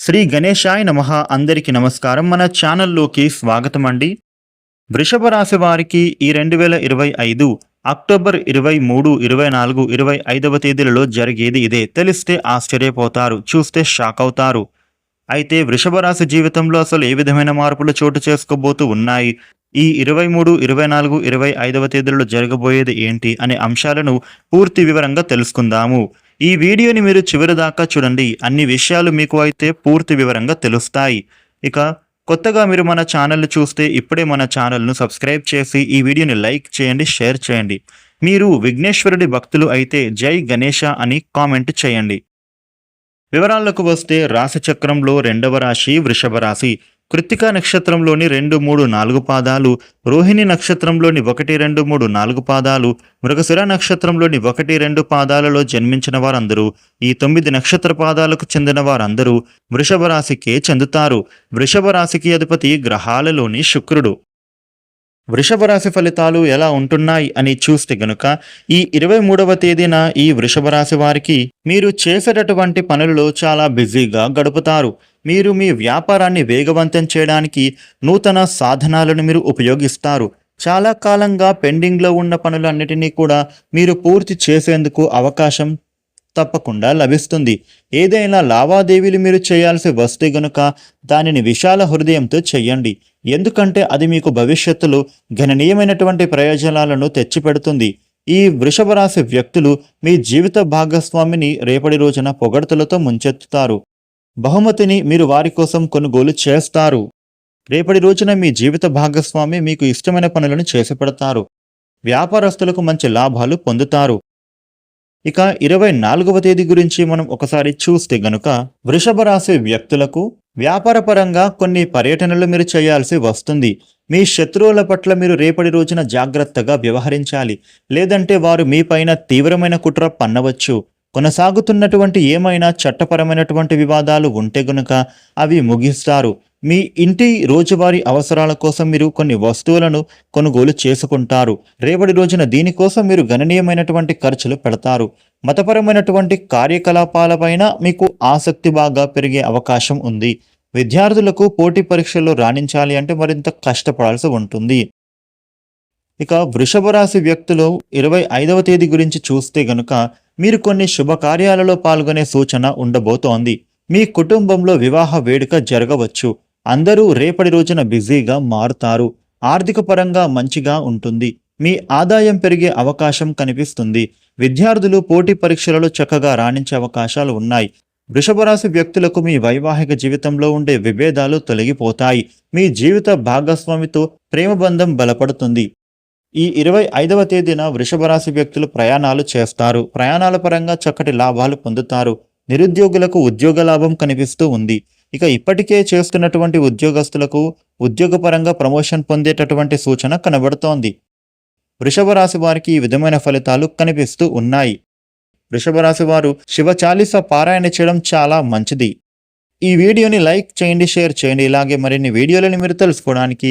శ్రీ గణేశాయ నమ అందరికీ నమస్కారం. మన ఛానల్లోకి స్వాగతం అండి వృషభ రాశి వారికి ఈ రెండు వేల ఇరవై ఐదు అక్టోబర్ ఇరవై మూడు ఇరవై నాలుగు ఇరవై ఐదవ తేదీలలో జరిగేది ఇదే. తెలిస్తే ఆశ్చర్యపోతారు చూస్తే షాక్ అవుతారు. అయితే వృషభ రాశి జీవితంలో అసలు ఏ విధమైన మార్పులు చోటు చేసుకోబోతూ ఉన్నాయి? ఈ ఇరవై మూడు ఇరవై నాలుగు ఇరవై ఐదవ తేదీలలో జరగబోయేది ఏంటి? అనే అంశాలను పూర్తి వివరంగా తెలుసుకుందాము. ఈ వీడియోని మీరు చివరి దాకా చూడండి. అన్ని విషయాలు మీకు అయితే పూర్తి వివరంగా తెలుస్తాయి. ఇక కొత్తగా మీరు మన ఛానల్ని చూస్తే ఇప్పుడే మన ఛానల్ను సబ్స్క్రైబ్ చేసి ఈ వీడియోని లైక్ చేయండి షేర్ చేయండి. మీరు విఘ్నేశ్వరుడి భక్తులు అయితే జై గణేష అని కామెంట్ చేయండి. వివరాలకు వస్తే రాశి చక్రంలో రెండవ రాశి వృషభ రాశి. కృత్తికా నక్షత్రంలోని రెండు మూడు నాలుగు పాదాలు రోహిణి నక్షత్రంలోని ఒకటి రెండు మూడు నాలుగు పాదాలు మృగశిర నక్షత్రంలోని ఒకటి రెండు పాదాలలో జన్మించిన వారందరూ ఈ తొమ్మిది నక్షత్ర పాదాలకు చెందిన వారందరూ వృషభ రాశికే చెందుతారు. వృషభ రాశికి అధిపతి గ్రహాలలోని శుక్రుడు. వృషభ రాశి ఫలితాలు ఎలా ఉంటున్నాయి అని చూస్తే గనుక ఈ ఇరవై మూడవ తేదీన ఈ వృషభ రాశి వారికి మీరు చేసేటటువంటి పనులలో చాలా బిజీగా గడుపుతారు. మీరు మీ వ్యాపారాన్ని వేగవంతం చేయడానికి నూతన సాధనాలను మీరు ఉపయోగిస్తారు. చాలా కాలంగా పెండింగ్లో ఉన్న పనులన్నిటినీ కూడా మీరు పూర్తి చేసేందుకు అవకాశం తప్పకుండా లభిస్తుంది. ఏదైనా లావాదేవీలు మీరు చేయాల్సి వస్తే గనుక దానిని విశాల హృదయంతో చెయ్యండి ఎందుకంటే అది మీకు భవిష్యత్తులో గణనీయమైనటువంటి ప్రయోజనాలను తెచ్చిపెడుతుంది. ఈ వృషభ రాశి వ్యక్తులు మీ జీవిత భాగస్వామిని రేపటి రోజున పొగడ్తలతో ముంచెత్తుతారు. బహుమతిని మీరు వారి కోసం కొనుగోలు చేస్తారు. రేపటి రోజున మీ జీవిత భాగస్వామి మీకు ఇష్టమైన పనులను చేసి పెడతారు. వ్యాపారస్తులకు మంచి లాభాలు పొందుతారు. ఇక ఇరవై నాలుగవ తేదీ గురించి మనం ఒకసారి చూస్తే గనుక వృషభ రాశి వ్యక్తులకు వ్యాపారపరంగా కొన్ని పర్యటనలు మీరు చేయాల్సి వస్తుంది. మీ శత్రువుల పట్ల మీరు రేపటి రోజున జాగ్రత్తగా వ్యవహరించాలి. లేదంటే వారు మీపైన తీవ్రమైన కుట్ర పన్నవచ్చు. కొనసాగుతున్నటువంటి ఏమైనా చట్టపరమైనటువంటి వివాదాలు ఉంటే గనుక అవి ముగిస్తారు. మీ ఇంటి రోజువారీ అవసరాల కోసం మీరు కొన్ని వస్తువులను కొనుగోలు చేసుకుంటారు. రేపటి రోజున దీనికోసం మీరు గణనీయమైనటువంటి ఖర్చులు పెడతారు. మతపరమైనటువంటి కార్యకలాపాలపైన మీకు ఆసక్తి బాగా పెరిగే అవకాశం ఉంది. విద్యార్థులకు పోటీ పరీక్షల్లో రాణించాలి అంటే మరింత కష్టపడాల్సి ఉంటుంది. ఇక వృషభ రాశి వ్యక్తులు ఇరవై ఐదవ తేదీ గురించి చూస్తే గనుక మీరు కొన్ని శుభకార్యాలలో పాల్గొనే సూచన ఉండబోతోంది. మీ కుటుంబంలో వివాహ వేడుక జరగవచ్చు. అందరూ రేపటి రోజున బిజీగా మారుతారు. ఆర్థిక పరంగా మంచిగా ఉంటుంది. మీ ఆదాయం పెరిగే అవకాశం కనిపిస్తుంది. విద్యార్థులు పోటీ పరీక్షలలో చక్కగా రాణించే అవకాశాలు ఉన్నాయి. వృషభరాశి వ్యక్తులకు మీ వైవాహిక జీవితంలో ఉండే విభేదాలు తొలగిపోతాయి. మీ జీవిత భాగస్వామితో ప్రేమ బంధం బలపడుతుంది. ఈ ఇరవై ఐదవ తేదీన వృషభ రాశి వ్యక్తులు ప్రయాణాలు చేస్తారు. ప్రయాణాల పరంగా చక్కటి లాభాలు పొందుతారు. నిరుద్యోగులకు ఉద్యోగ లాభం కనిపిస్తూ ఉంది. ఇక ఇప్పటికే చేస్తున్నటువంటి ఉద్యోగస్తులకు ఉద్యోగపరంగా ప్రమోషన్ పొందేటటువంటి సూచన కనబడుతోంది. వృషభ రాశి వారికి ఈ విధమైన ఫలితాలు కనిపిస్తూ ఉన్నాయి. వృషభ రాశి వారు శివ చాలీస పారాయణ చేయడం చాలా మంచిది. ఈ వీడియోని లైక్ చేయండి షేర్ చేయండి. ఇలాగే మరిన్ని వీడియోలను మీరు తెలుసుకోవడానికి